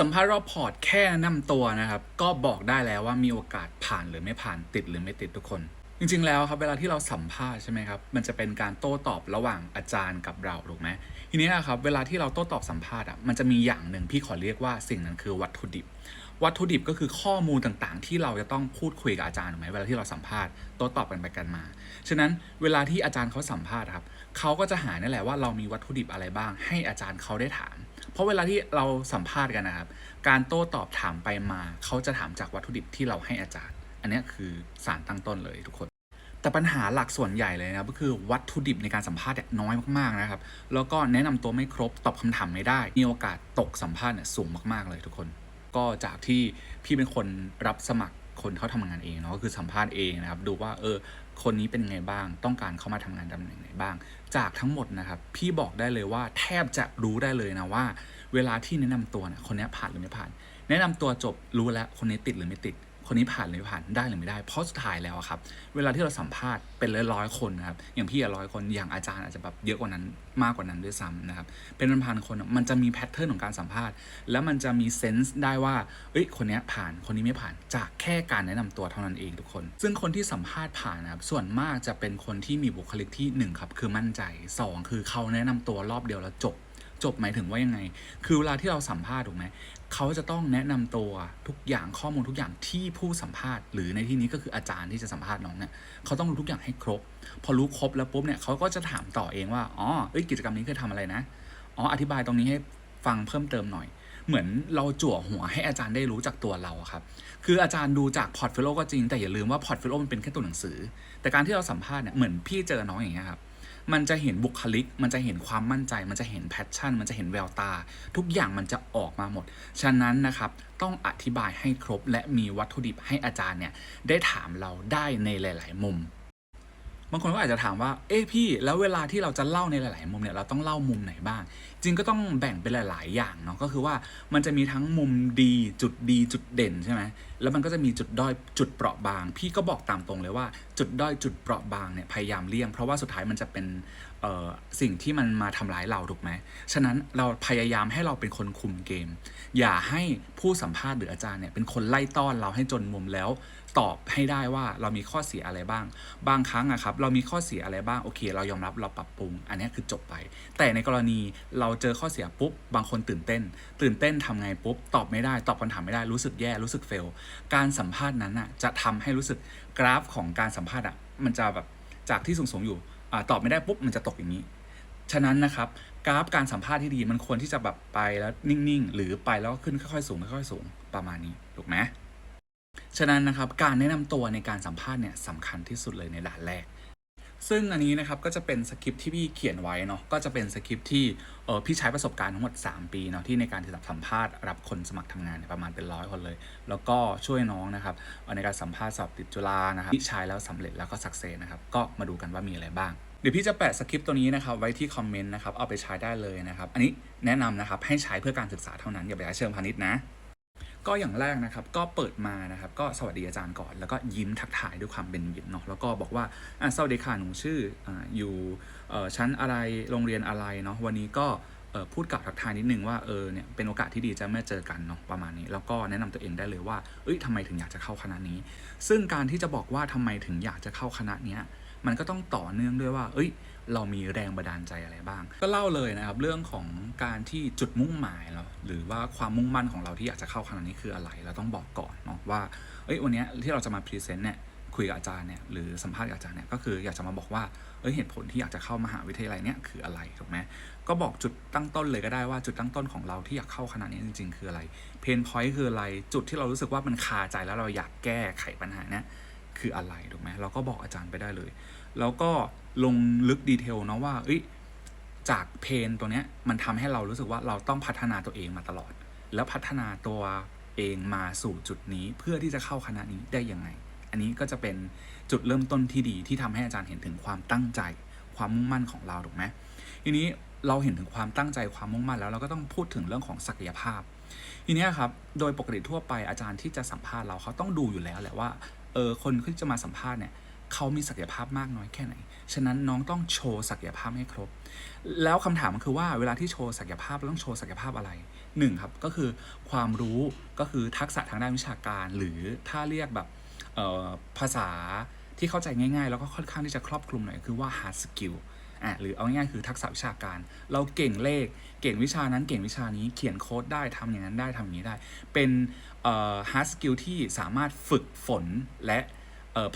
สัมภาษณ์รอบพอร์ตแค่นะนำตัวนะครับ ก็บอกได้แล้วว่ามีโอกาสผ่านหรือไม่ผ่านติดหรือไม่ติดทุกคน จริง ๆ แล้วครับเวลาที่เราสัมภาษณ์ใช่ไหมครับมันจะเป็นการโต้ตอบระหว่างอาจารย์กับเราถูกไหมทีนี้ครับเวลาที่เราโต้ตอบสัมภาษณ์อะมันจะมีอย่างหนึ่งพี่ขอเรียกว่าสิ่งนั้นคือวัตถุดิบ วัตถุดิบก็คือข้อมูลต่างๆ ที่เราจะต้องพูดคุยกับอาจารย์ถูกไหมเวลาที่เราสัมภาษณ์โต้ตอบกันไปกันมา ฉะนั้นเวลาที่อาจารย์เขาสัมภาษณ์ครับเขาก็จะหานี่แหละว่าเรามีวัตถุดิบอะไรบ้าง ให้อาจารย์เขาได้ถาม เพราะเวลาที่เราสัมภาษณ์กันนะครับ การโต้ตอบถามไปมา เขาจะถามจากวัตถุดิบที่เราให้อาจารย์ อันนี้คือสารตั้งต้นเลยทุกคน แต่ปัญหาหลักส่วนใหญ่เลยนะครับก็คือวัตถุดิบในการสัมภาษณ์น้อยมากๆนะครับ แล้วก็แนะนำตัวไม่ครบตอบคำถามไม่ได้ มีโอกาสตกสัมภาษณ์เนี่ยสูงมากๆเลยทุกคน ก็จากที่พี่เป็นคนรับสมัครคนเขาทำงานเองเนาะก็คือสัมภาษณ์เองนะครับ ดูว่าเออ คนนี้เป็นไงบ้าง ต้องการเข้ามาทำงานตำแหน่งไหนบ้าง จากทั้งหมดนะครับ พี่บอกได้เลยว่าแทบจะรู้ได้เลยนะว่า เวลาที่แนะนำตัวเนี่ยคนนี้ผ่านหรือไม่ผ่าน แนะนำตัวจบรู้แล้วคนนี้ติดหรือไม่ติด คนนี้ผ่านหรือไม่ผ่านได้หรือไม่ได้ เพราะสุดท้ายแล้วอะครับ เวลาที่เราสัมภาษณ์เป็นร้อยๆคนนะครับ อย่างพี่อะร้อยคน อย่างอาจารย์อาจจะแบบเยอะกว่านั้นมากกว่านั้นด้วยซ้ำนะครับ เป็นพันๆคน มันจะมีแพทเทิร์นของการสัมภาษณ์ แล้วมันจะมีเซนส์ได้ว่า เอ้ย คนนี้ผ่าน คนนี้ไม่ผ่าน จากแค่การแนะนำตัวเท่านั้นเองทุกคน ซึ่งคนที่สัมภาษณ์ผ่านนะครับ ส่วนมากจะเป็นคนที่มีบุคลิกที่หนึ่งครับ คือมั่นใจสองคือเขาแนะนำตัวรอบเดียวแล้วจบ จบหมายถึงว่ายังไง คือเวลาที่เราสัมภาษณ์ถูกไหมเขาจะต้องแนะนำตัวทุกอย่างข้อมูลทุกอย่างที่ผู้สัมภาษณ์ หรือในที่นี้ก็คืออาจารย์ที่จะสัมภาษณ์น้องเนี่ยเขาต้องรู้ทุกอย่างให้ครบ พอรู้ครบแล้วปุ๊บเนี่ยเขาก็จะถามต่อเองว่าอ๋อเอ้ยกิจกรรมนี้คือทำอะไรนะอ๋ออธิบายตรงนี้ให้ฟังเพิ่มเติมหน่อย เหมือนเราจั่วหัวให้อาจารย์ได้รู้จากตัวเราครับ คืออาจารย์ดูจากพอร์ตโฟลิโอก็จริงแต่อย่าลืมว่าพอร์ตโฟลิโอมันเป็นแค่ตัวหนังสือ แต่การที่เราสัมภาษณ์เนี่ยเหมือนพี่เจอน้องอย่างเงี้ยครับ มันจะเห็นบุคลิก มันจะเห็นความมั่นใจ มันจะเห็นแพชชั่น มันจะเห็นแววตา ทุกอย่างมันจะออกมาหมด ฉะนั้นนะครับ ต้องอธิบายให้ครบและมีวัตถุดิบให้อาจารย์เนี่ยได้ถามเราได้ในหลาย ๆ มุม บางคนก็อาจจะถามว่า เอ้พี่ แล้วเวลาที่เราจะเล่าในหลาย ๆ มุมเนี่ย เราต้องเล่ามุมไหนบ้าง จริงก็ต้องแบ่งเป็นหลาย ๆ อย่างเนาะ ก็คือว่ามันจะมีทั้งมุมดี จุดดีจุดเด่นใช่ไหม แล้วมันก็จะมีจุดด้อยจุดเปราะบาง พี่ก็บอกตามตรงเลยว่า จุดด้อยจุดเปราะบางเนี่ย พยายามเลี่ยง เพราะว่าสุดท้ายมันจะเป็นเอ่อสิ่งที่มันมาทำร้ายเราถูกไหม ฉะนั้นเราพยายามให้เราเป็นคนคุมเกม อย่าให้ผู้สัมภาษณ์หรืออาจารย์เนี่ยเป็นคนไล่ต้อนเราให้จนมุมแล้ว ตอบให้ได้ว่าเรามีข้อเสียอะไรบ้าง บางครั้งอะครับเรามีข้อเสียอะไรบ้างโอเค เรายอมรับเราปรับปรุง อันนี้คือจบไป แต่ในกรณีเราเจอข้อเสียปุ๊บบางคนตื่นเต้น ตื่นเต้นทำไงปุ๊บตอบไม่ได้ ตอบคำถามไม่ได้รู้สึกแย่รู้สึกเฟลการสัมภาษณ์นั้นอะจะทำให้รู้สึกกราฟของการสัมภาษณ์อะมันจะแบบจากที่สูงๆอยู่อตอบไม่ได้ปุ๊บมันจะตกอย่างนี้ฉะนั้นนะครับกราฟการสัมภาษณ์ที่ดีมันควรที่จะแบบไปแล้วนิ่งๆ หรือไปแล้วก็ขึ้นค่อยๆสูงค่อยๆสูงประมาณนี้ถูกไหม ฉะนั้นนะครับการแนะนำตัวในการสัมภาษณ์เนี่ยสำคัญที่สุดเลยในด่านแรก ซึ่งอันนี้นะครับก็จะเป็นสคริปที่พี่เขียนไว้เนาะก็จะเป็นสคริปที่เออพี่ใช้ประสบการณ์ทั้งหมด 3 ปีเนาะที่ในการที่จะสัมภาษณ์รับคนสมัครทำงานนประมาณเป็นร้อยคนเลย แล้วก็ช่วยน้องนะครับในการสัมภาษณ์สอบติดจุฬานะครับที่ใช้แล้วสำเร็จแล้วก็สักเซสนะครับก็มาดูกันว่ามีอะไรบ้างเดี๋ยวพี่จะแปะสคริปต์ตัวนี้นะครับไว้ที่คอมเมนต์นะครับเอาไปใช้ได้เลยนะครับอันนี้แนะนำนะครับให้ใช้เพื่อการศึกษาเท่านั้นอย่าไปใช้เชิงพาณิชย์นะ ก็อย่างแรกนะครับก็เปิดมานะครับก็สวัสดีอาจารย์ก่อนแล้วก็ยิ้มทักทายด้วยความเป็นมิตรเนาะแล้วก็บอกว่าอะสวัสดีค่ะหนูชื่ออ่าอยู่เอ่อชั้นอะไรโรงเรียนอะไรเนาะวันนี้ก็เอ่อพูดกล่าวทักทายนิดนึงว่าเออเนี่ยเป็นโอกาสที่ดีจะม่เจอกันเนาะประมาณนี้ แล้วก็แนะนำตัวเองได้เลยว่าเอ้ยทำไมถึงอยากจะเข้าคณะนี้ ซึ่งการที่จะบอกว่าทำไมถึงอยากจะเข้าคณะเนี้ย มันก็ต้องต่อเนื่องด้วยว่า เอ้ย เรามีแรงบันดาลใจอะไรบ้าง ก็เล่าเลยนะครับเรื่องของการที่จุดมุ่งหมายเราหรือว่าความมุ่งมั่นของเราที่อยากจะเข้าคณะนี้คืออะไร เราต้องบอกก่อนเนาะว่า เอ้ยวันนี้ที่เราจะมาพรีเซนต์เนี่ยคุยกับอาจารย์เนี่ยหรือสัมภาษณ์กับอาจารย์เนี่ยก็คืออยากจะมาบอกว่าเอ้ยเหตุผลที่อยากจะเข้ามหาวิทยาลัยเนี่ยคืออะไรถูกไหมก็บอกจุดตั้งต้นเลยก็ได้ว่าจุดตั้งต้นของเราที่อยากเข้าคณะนี้จริง ๆ คืออะไรเพนพอยต์คืออะไรจุดที่เรารู้สึกว่ามันคาใจแล้วเราอยากแก้ไขปัญหาเนี่ยคืออะไรถูกไหมเราก็บอกอาจารย์ไปได้เลย แล้วก็ลงลึกดีเทลนะว่าเอ้ยจากเพนตัวเนี้ยมันทำให้เรารู้สึกว่าเราต้องพัฒนาตัวเองมาตลอด แล้วพัฒนาตัวเองมาสู่จุดนี้เพื่อที่จะเข้าคณะนี้ได้ยังไง อันนี้ก็จะเป็นจุดเริ่มต้นที่ดีที่ทำให้อาจารย์เห็นถึงความตั้งใจ ความมุ่งมั่นของเราถูกไหมทีนี้เราเห็นถึงความตั้งใจความมุ่งมั่นแล้วเราก็ต้องพูดถึงเรื่องของศักยภาพ ทีนี้ครับโดยปกติทั่วไปอาจารย์ที่จะสัมภาษณ์เราเขาต้องดูอยู่แล้วแหละว่าเออคนที่จะมาสัมภาษณ์เนี่ย เขามีศักยภาพมากน้อยแค่ไหน ฉะนั้นน้องต้องโชว์ศักยภาพให้ครบ แล้วคำถามมันคือว่าเวลาที่โชว์ศักยภาพเราต้องโชว์ศักยภาพอะไรหนึ่งครับก็คือความรู้ก็คือทักษะทางด้านวิชาการ หรือถ้าเรียกแบบภาษาที่เข้าใจง่ายๆ แล้วก็ค่อนข้างที่จะครอบคลุมหน่อยคือว่า hard skill อะหรือเอาง่ายๆคือทักษะวิชาการ เราเก่งเลข เก่งวิชานั้นเก่งวิชานี้เขียนโค้ดได้ทำอย่างนั้นได้ทำอย่างนี้ได้ เป็น hard skill ที่สามารถฝึกฝนและ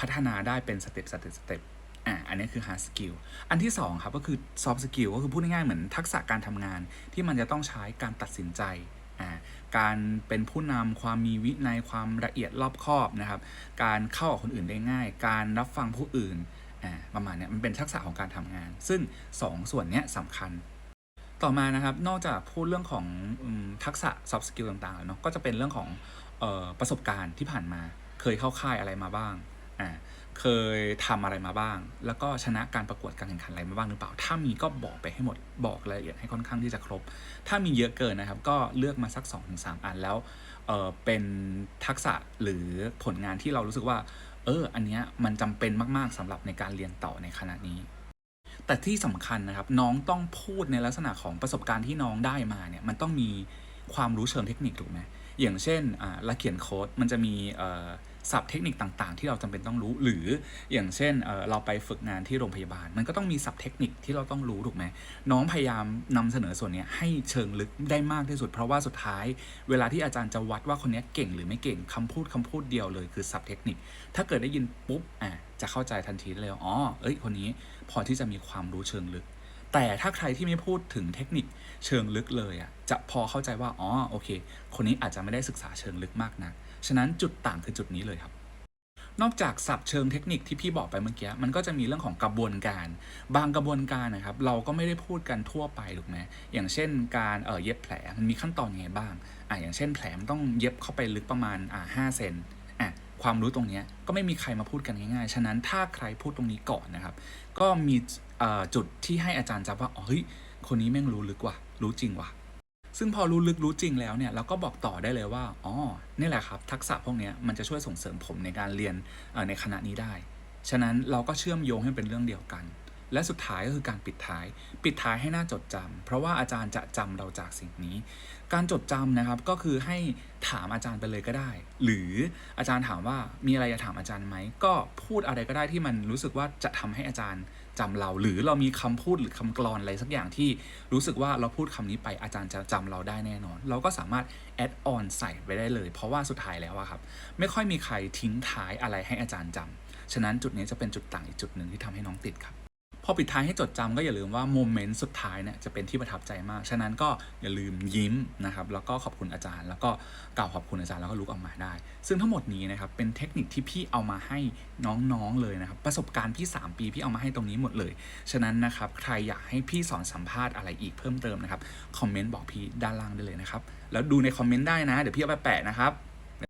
พัฒนาได้เป็นสเต็ปสเต็ปสเต็ปอะอันนี้คือ hard skill อันที่สองครับก็คือ soft skill ก็คือพูดง่ายๆเหมือนทักษะการทำงานที่มันจะต้องใช้การตัดสินใจอ่าการเป็นผู้นำความมีวินัยความละเอียดรอบคอบนะครับ การเข้ากับคนอื่นได้ง่าย การรับฟังผู้อื่นอ่าประมาณนี้มันเป็นทักษะของการทำงาน ซึ่งสองส่วนนี้สำคัญ ต่อมานะครับนอกจากพูดเรื่องของทักษะ soft skill ต่างๆแล้วเนาะก็จะเป็นเรื่องของออประสบการณ์ที่ผ่านมา เคยเข้าค่ายอะไรมาบ้าง อ่าเคยทำอะไรมาบ้าง แล้วก็ชนะการประกวดการแข่งขันอะไรมาบ้างหรือเปล่า ถ้ามีก็บอกไปให้หมด บอกรายละเอียดให้ค่อนข้างที่จะครบ ถ้ามีเยอะเกินนะครับ ก็เลือกมาสัก 2-3 อันแล้วเออเป็นทักษะหรือผลงานที่เรารู้สึกว่า เออ อันเนี้ยมันจำเป็นมากๆสำหรับในการเรียนต่อในขณะนี้ แต่ที่สำคัญนะครับ น้องต้องพูดในลักษณะของประสบการณ์ที่น้องได้มาเนี่ย มันต้องมีความรู้เชิงเทคนิคถูกไหมอย่างเช่นอ่าเราเขียนโค้ดมันจะมีเอ่อ ศัพท์เทคนิคต่างๆ ที่เราจำเป็นต้องรู้ หรืออย่างเช่นเเราไปฝึกงานที่โรงพยาบาล มันก็ต้องมีศัพท์เทคนิคที่เราต้องรู้ถูกไหมน้องพยายามนำเสนอส่วนนี้ให้เชิงลึกได้มากที่สุด เพราะว่าสุดท้าย เวลาที่อาจารย์จะวัดว่าคนนี้เก่งหรือไม่เก่งคำพูดคำพูดเดียวเลยคือศัพท์เทคนิค ถ้าเกิดได้ยินปุ๊บอะจะเข้าใจทันทีเลยอ๋อเอ้ยคนนี้พอที่จะมีความรู้เชิงลึก แต่ถ้าใครที่ไม่พูดถึงเทคนิคเชิงลึกเลยอะจะพอเข้าใจว่าอ๋อโอเค คนนี้อาจจะไม่ได้ศึกษาเชิงลึกมากนะฉะนั้นจุดต่างคือจุดนี้เลยครับ นอกจากศัพท์เชิงเทคนิคที่พี่บอกไปเมื่อกี้มันก็จะมีเรื่องของกระบวนการ บางกระบวนการนะครับ เราก็ไม่ได้พูดกันทั่วไปถูกไหมอย่างเช่น การเออเย็บแผลมันมีขั้นตอนยังไงบ้างอะอย่างเช่นแผลมันต้องเย็บเข้าไปลึกประมาณอ่าห้าเซน ความรู้ตรงนี้ก็ไม่มีใครมาพูดกันง่ายๆ ฉะนั้นถ้าใครพูดตรงนี้ก่อนนะครับ ก็มีจุดที่ให้อาจารย์จับว่าอ๋อเฮ้ยคนนี้แม่งรู้ลึกว่ะรู้จริงว่ะ ซึ่งพอรู้ลึกรู้จริงแล้วเนี่ยเราก็บอกต่อได้เลยว่าอ๋อนี่แหละครับทักษะพวกนี้มันจะช่วยส่งเสริมผมในการเรียนในคณะนี้ได้ ฉะนั้นเราก็เชื่อมโยงให้เป็นเรื่องเดียวกัน และสุดท้ายก็คือการปิดท้าย ปิดท้ายให้น่าจดจำเพราะว่าอาจารย์จะจำเราจากสิ่งนี้ การจดจำนะครับก็คือให้ถามอาจารย์ไปเลยก็ได้ หรืออาจารย์ถามว่ามีอะไรจะถามอาจารย์ไหม ก็พูดอะไรก็ได้ที่มันรู้สึกว่าจะทำให้อาจารย์จำเรา หรือเรามีคำพูดหรือคำกลอนอะไรสักอย่างที่รู้สึกว่าเราพูดคำนี้ไปอาจารย์จะจำเราได้แน่นอน เราก็สามารถแอดออนใส่ไปได้เลย เพราะว่าสุดท้ายแล้วอะครับ ไม่ค่อยมีใครทิ้งท้ายอะไรให้อาจารย์จำฉะนั้นจุดนี้จะเป็นจุดต่างอีกจุดหนึ่งที่ทำให้น้องติดครับ อปิดท้ายให้จดจำก็อย่าลืมว่าโมเมนต์สุดท้ายเนี่ยจะเป็นที่ประทับใจมาก ฉะนั้นก็อย่าลืมยิ้มนะครับ แล้วก็ขอบคุณอาจารย์ แล้วก็กล่าวขอบคุณอาจารย์แล้วก็ลุกออกมาได้ ซึ่งทั้งหมดนี้นะครับเป็นเทคนิคที่พี่เอามาให้น้องๆเลยนะครับ ประสบการณ์พี่ 3 ปีพี่เอามาให้ตรงนี้หมดเลย ฉะนั้นนะครับใครอยากให้พี่สอนสัมภาษณ์อะไรอีกเพิ่มเติมนะครับคอมเมนต์บอกพี่ด้านล่างได้เลยนะครับแล้วดูในคอมเมนต์ได้นะ เดี๋ยวพี่เอาไปแปะนะครับ